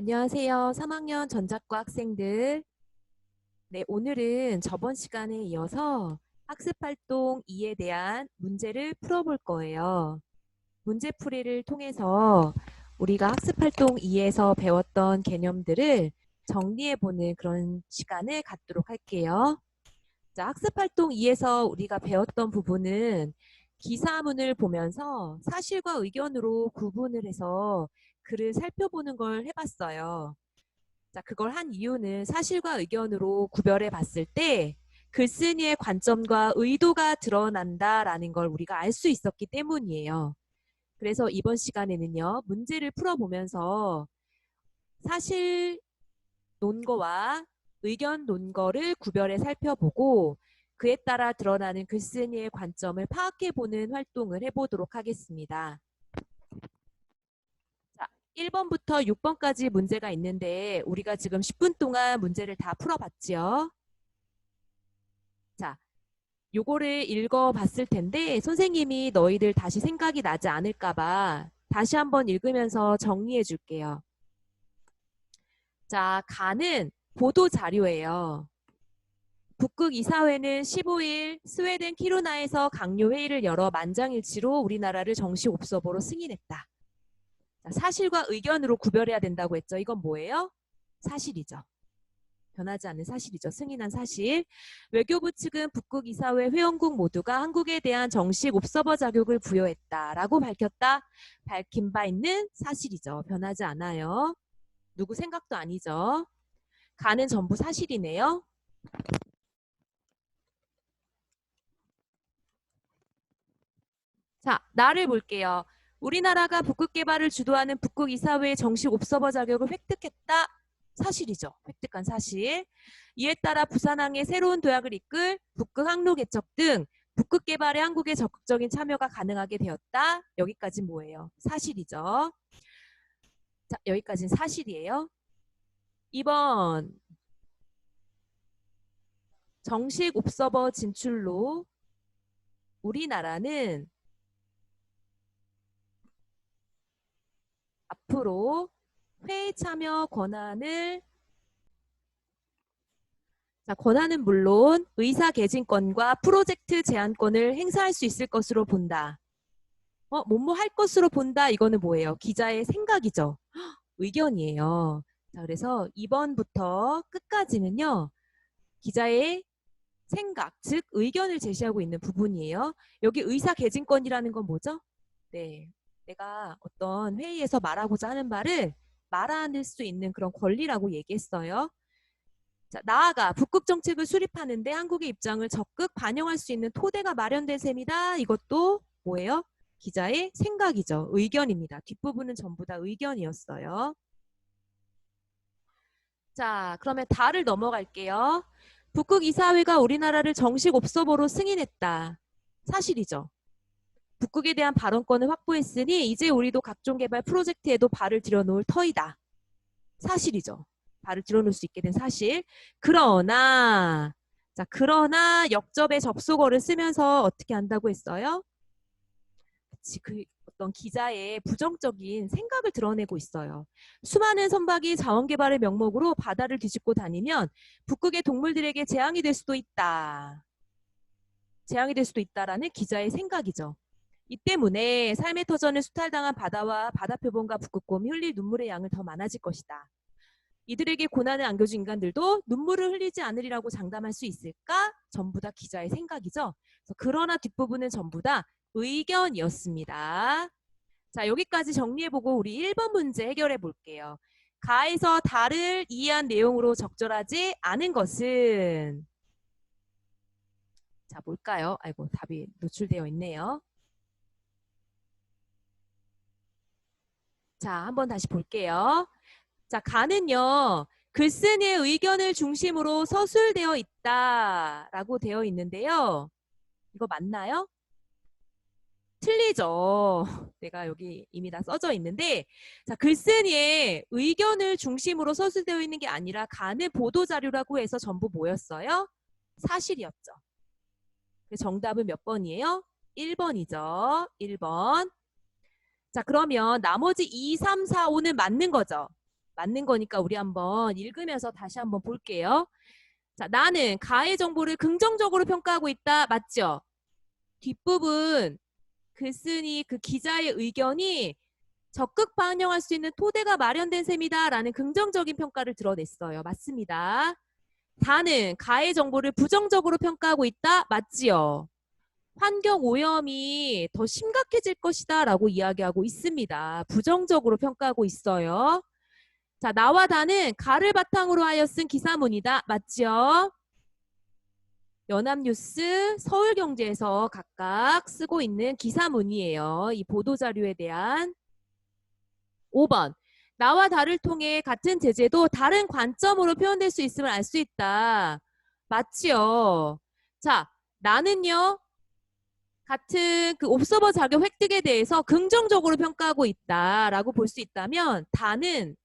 안녕하세요. 3학년 전작과 학생들. 네, 오늘은 저번 시간에 이어서 학습활동 2에 대한 문제를 풀어볼 거예요. 문제풀이를 통해서 우리가 학습활동 2에서 배웠던 개념들을 정리해보는 그런 시간을 갖도록 할게요. 자, 학습활동 2에서 우리가 배웠던 부분은 기사문을 보면서 사실과 의견으로 구분을 해서 글을 살펴보는 걸 해봤어요. 자, 그걸 한 이유는 사실과 의견으로 구별해 봤을 때 글쓴이의 관점과 의도가 드러난다라는 걸 우리가 알 수 있었기 때문이에요. 그래서 이번 시간에는요, 문제를 풀어보면서 사실 논거와 의견 논거를 구별해 살펴보고 그에 따라 드러나는 글쓴이의 관점을 파악해보는 활동을 해보도록 하겠습니다. 1번부터 6번까지 문제가 있는데 우리가 지금 10분 동안 문제를 다 풀어봤지요. 자, 요거를 읽어봤을 텐데 선생님이 너희들 다시 생각이 나지 않을까 봐 다시 한번 읽으면서 정리해 줄게요. 자, 가는 보도 자료예요. 북극 이사회는 15일 스웨덴 키루나에서 강요 회의를 열어 만장일치로 우리나라를 정식 옵서버로 승인했다. 사실과 의견으로 구별해야 된다고 했죠. 이건 뭐예요? 사실이죠. 변하지 않는 사실이죠. 승인한 사실. 외교부 측은 북극 이사회 회원국 모두가 한국에 대한 정식 옵서버 자격을 부여했다라고 밝혔다. 밝힌 바 있는 사실이죠. 변하지 않아요. 누구 생각도 아니죠. 가는 전부 사실이네요. 자, 나를 볼게요. 우리나라가 북극 개발을 주도하는 북극 이사회의 정식 옵서버 자격을 획득했다. 사실이죠. 획득한 사실. 이에 따라 부산항의 새로운 도약을 이끌 북극 항로 개척 등 북극 개발에 한국의 적극적인 참여가 가능하게 되었다. 여기까지 뭐예요? 사실이죠. 자, 여기까지는 사실이에요. 2번 정식 옵서버 진출로 우리나라는 앞으로 회의 참여 권한을 자, 권한은 물론 의사 개진권과 프로젝트 제안권을 행사할 수 있을 것으로 본다. 어, 뭐뭐 할 것으로 본다. 이거는 뭐예요? 기자의 생각이죠. 의견이에요. 자, 그래서 2번부터 끝까지는요. 기자의 생각, 즉 의견을 제시하고 있는 부분이에요. 여기 의사 개진권이라는 건 뭐죠? 네, 내가 어떤 회의에서 말하고자 하는 말을 말할 수 있는 그런 권리라고 얘기했어요. 자, 나아가 북극 정책을 수립하는데 한국의 입장을 적극 반영할 수 있는 토대가 마련된 셈이다. 이것도 뭐예요? 기자의 생각이죠. 의견입니다. 뒷부분은 전부 다 의견이었어요. 자, 그러면 다를 넘어갈게요. 북극 이사회가 우리나라를 정식 옵서버로 승인했다. 사실이죠. 북극에 대한 발언권을 확보했으니 이제 우리도 각종 개발 프로젝트에도 발을 들여놓을 터이다. 사실이죠. 발을 들여놓을 수 있게 된 사실. 그러나 자 그러나 역접의 접속어를 쓰면서 어떻게 한다고 했어요? 그 어떤 기자의 부정적인 생각을 드러내고 있어요. 수많은 선박이 자원개발의 명목으로 바다를 뒤집고 다니면 북극의 동물들에게 재앙이 될 수도 있다. 재앙이 될 수도 있다라는 기자의 생각이죠. 이 때문에 삶의 터전을 수탈당한 바다와 바다 표본과 북극곰이 흘릴 눈물의 양을 더 많아질 것이다. 이들에게 고난을 안겨준 인간들도 눈물을 흘리지 않으리라고 장담할 수 있을까? 전부 다 기자의 생각이죠. 그러나 뒷부분은 전부 다 의견이었습니다. 자, 여기까지 정리해보고 우리 1번 문제 해결해 볼게요. 가에서 달을 이해한 내용으로 적절하지 않은 것은 자, 뭘까요? 아이고, 답이 노출되어 있네요. 자, 한번 다시 볼게요. 자, 가는요. 글쓴이의 의견을 중심으로 서술되어 있다라고 되어 있는데요. 이거 맞나요? 틀리죠. 내가 여기 이미 다 써져 있는데 자 글쓴이의 의견을 중심으로 서술되어 있는 게 아니라 가는 보도자료라고 해서 전부 뭐였어요? 사실이었죠. 정답은 몇 번이에요? 1번이죠. 1번. 자, 그러면 나머지 2, 3, 4, 5는 맞는 거죠. 맞는 거니까 우리 한번 읽으면서 다시 한번 볼게요. 자, 나는 가의 정보를 긍정적으로 평가하고 있다. 맞죠? 뒷부분 글쓴이 그 기자의 의견이 적극 반영할 수 있는 토대가 마련된 셈이다 라는 긍정적인 평가를 드러냈어요. 맞습니다. 다는 가의 정보를 부정적으로 평가하고 있다. 맞지요? 환경 오염이 더 심각해질 것이다 라고 이야기하고 있습니다. 부정적으로 평가하고 있어요. 자, 나와 다는 가를 바탕으로 하여 쓴 기사문이다. 맞지요? 연합뉴스, 서울경제에서 각각 쓰고 있는 기사문이에요. 이 보도자료에 대한 5번. 나와 다를 통해 같은 제재도 다른 관점으로 표현될 수 있음을 알 수 있다. 맞지요? 자, 나는요. 같은 그 옵서버 자격 획득에 대해서 긍정적으로 평가하고 있다라고 볼 수 있다면 다는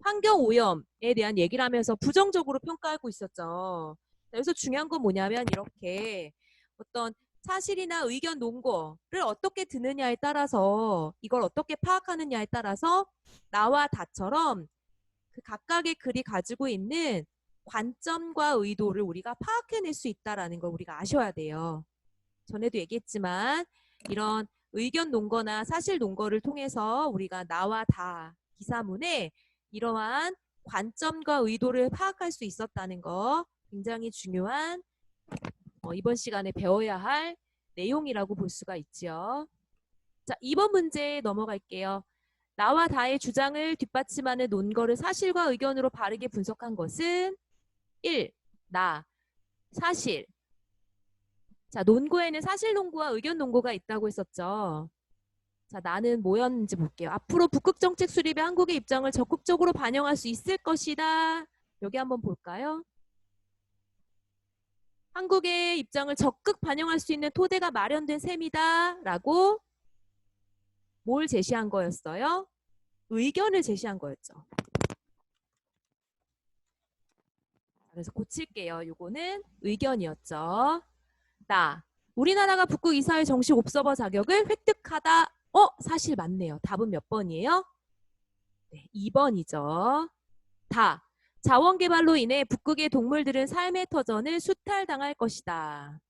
환경 오염에 대한 얘기를 하면서 부정적으로 평가하고 있었죠. 그래서 중요한 건 뭐냐면 이렇게 어떤 사실이나 의견 논거를 어떻게 듣느냐에 따라서 이걸 어떻게 파악하느냐에 따라서 나와 다처럼 그 각각의 글이 가지고 있는 관점과 의도를 우리가 파악해낼 수 있다라는 걸 우리가 아셔야 돼요. 전에도 얘기했지만 이런 의견 논거나 사실 논거를 통해서 우리가 나와 다 기사문에 이러한 관점과 의도를 파악할 수 있었다는 거 굉장히 중요한 어, 이번 시간에 배워야 할 내용이라고 볼 수가 있지요. 자, 2번 문제 넘어갈게요. 나와 다의 주장을 뒷받침하는 논거를 사실과 의견으로 바르게 분석한 것은 1. 나. 사실. 자, 논고에는 사실 논고와 의견 논고가 있다고 했었죠. 자, 나는 뭐였는지 볼게요. 앞으로 북극 정책 수립에 한국의 입장을 적극적으로 반영할 수 있을 것이다. 여기 한번 볼까요? 한국의 입장을 적극 반영할 수 있는 토대가 마련된 셈이다. 라고 뭘 제시한 거였어요? 의견을 제시한 거였죠. 그래서 고칠게요. 요거는 의견이었죠. 나. 우리나라가 북극 이사회 정식 옵서버 자격을 획득하다. 어? 사실 맞네요. 답은 몇 번이에요? 네, 2번이죠. 다. 자원 개발로 인해 북극의 동물들은 삶의 터전을 수탈당할 것이다.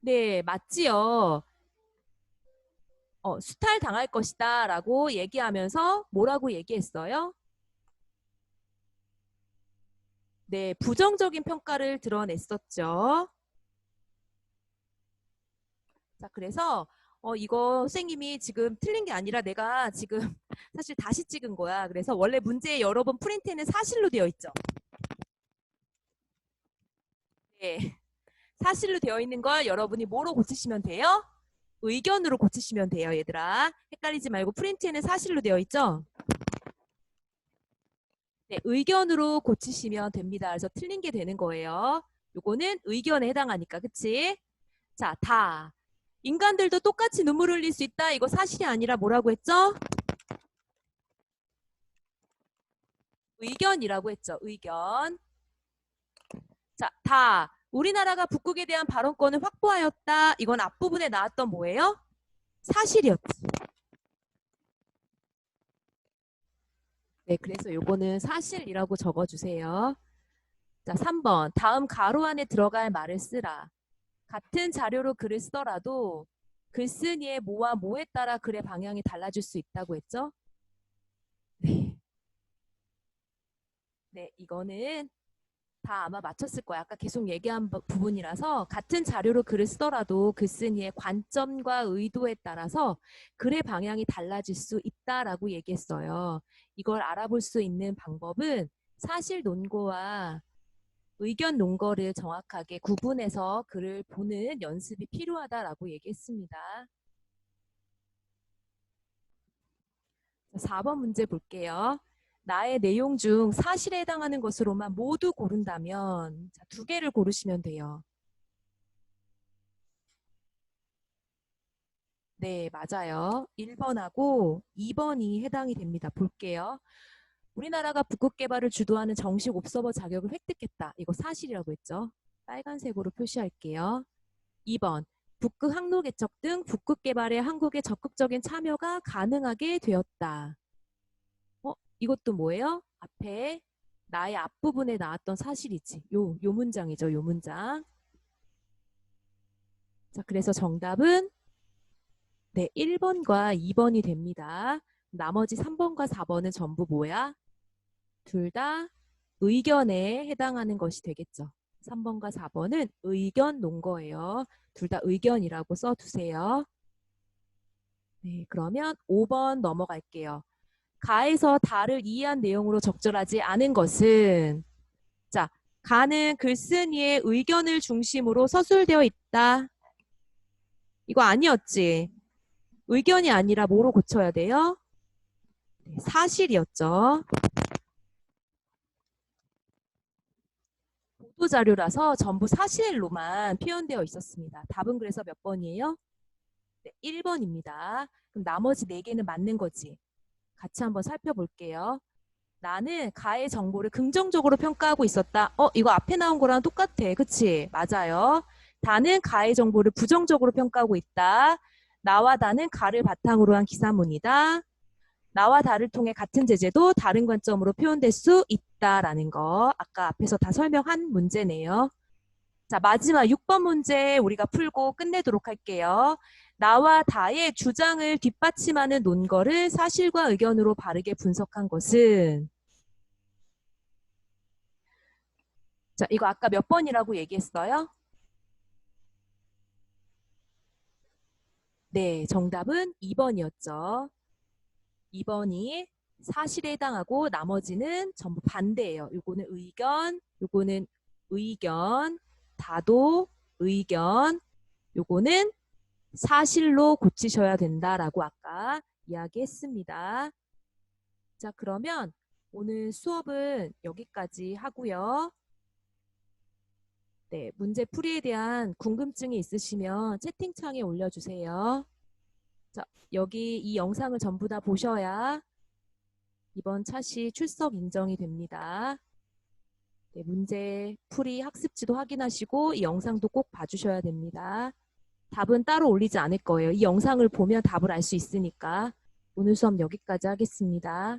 네, 맞지요. 어, 수탈 당할 것이다 라고 얘기하면서 뭐라고 얘기했어요? 네, 부정적인 평가를 드러냈었죠. 자, 그래서 어, 이거 선생님이 지금 틀린 게 아니라 내가 지금 사실 다시 찍은 거야. 그래서 원래 문제 여러 번 프린트에는 사실로 되어 있죠. 네. 사실로 되어 있는 걸 여러분이 뭐로 고치시면 돼요? 의견으로 고치시면 돼요, 얘들아. 헷갈리지 말고 프린트에는 사실로 되어 있죠? 네, 의견으로 고치시면 됩니다. 그래서 틀린 게 되는 거예요. 요거는 의견에 해당하니까, 그치? 자, 다. 인간들도 똑같이 눈물 흘릴 수 있다. 이거 사실이 아니라 뭐라고 했죠? 의견이라고 했죠. 의견. 자, 다. 우리나라가 북극에 대한 발언권을 확보하였다. 이건 앞부분에 나왔던 뭐예요? 사실이었지. 네, 그래서 요거는 사실이라고 적어주세요. 자, 3번. 다음 가로 안에 들어갈 말을 쓰라. 같은 자료로 글을 쓰더라도 글쓴이의 뭐와 뭐에 따라 글의 방향이 달라질 수 있다고 했죠? 네. 네, 이거는 다 아마 맞췄을 거야. 아까 계속 얘기한 부- 부분이라서 같은 자료로 글을 쓰더라도 글쓴 이의 관점과 의도에 따라서 글의 방향이 달라질 수 있다라고 얘기했어요. 이걸 알아볼 수 있는 방법은 사실 논거와 의견 논거를 정확하게 구분해서 글을 보는 연습이 필요하다라고 얘기했습니다. 4번 문제 볼게요. 나의 내용 중 사실에 해당하는 것으로만 모두 고른다면 자, 두 개를 고르시면 돼요. 네, 맞아요. 1번하고 2번이 해당이 됩니다. 볼게요. 우리나라가 북극 개발을 주도하는 정식 옵서버 자격을 획득했다. 이거 사실이라고 했죠. 빨간색으로 표시할게요. 2번. 북극 항로 개척 등 북극 개발에 한국의 적극적인 참여가 가능하게 되었다. 어, 이것도 뭐예요? 앞에 나의 앞부분에 나왔던 사실이지. 요, 요 문장이죠. 요 문장. 자, 그래서 정답은 네, 1번과 2번이 됩니다. 나머지 3번과 4번은 전부 뭐야? 둘 다 의견에 해당하는 것이 되겠죠. 3번과 4번은 의견 논 거예요. 둘 다 의견이라고 써두세요. 네, 그러면 5번 넘어갈게요. 가에서 다를 이해한 내용으로 적절하지 않은 것은 자, 가는 글쓴이의 의견을 중심으로 서술되어 있다. 이거 아니었지? 의견이 아니라 뭐로 고쳐야 돼요? 네, 사실이었죠. 보도 자료라서 전부 사실로만 표현되어 있었습니다. 답은 그래서 몇 번이에요? 네, 1번입니다. 그럼 나머지 4개는 맞는 거지. 같이 한번 살펴볼게요. 나는 가의 정보를 긍정적으로 평가하고 있었다. 어, 이거 앞에 나온 거랑 똑같아. 그치? 맞아요. 다는 가의 정보를 부정적으로 평가하고 있다. 나와 다는 가를 바탕으로 한 기사문이다. 나와 다를 통해 같은 제재도 다른 관점으로 표현될 수 있다라는 거 아까 앞에서 다 설명한 문제네요. 자, 마지막 6번 문제 우리가 풀고 끝내도록 할게요. 나와 다의 주장을 뒷받침하는 논거를 사실과 의견으로 바르게 분석한 것은 자, 이거 아까 몇 번이라고 얘기했어요? 네, 정답은 2번이었죠. 2번이 사실에 해당하고 나머지는 전부 반대예요. 요거는 의견, 요거는 의견, 다도 의견, 요거는 사실로 고치셔야 된다라고 아까 이야기했습니다. 자, 그러면 오늘 수업은 여기까지 하고요. 네, 문제 풀이에 대한 궁금증이 있으시면 채팅창에 올려주세요. 자, 여기 이 영상을 전부 다 보셔야 이번 차시 출석 인정이 됩니다. 네, 문제 풀이 학습지도 확인하시고 이 영상도 꼭 봐주셔야 됩니다. 답은 따로 올리지 않을 거예요. 이 영상을 보면 답을 알 수 있으니까. 오늘 수업 여기까지 하겠습니다.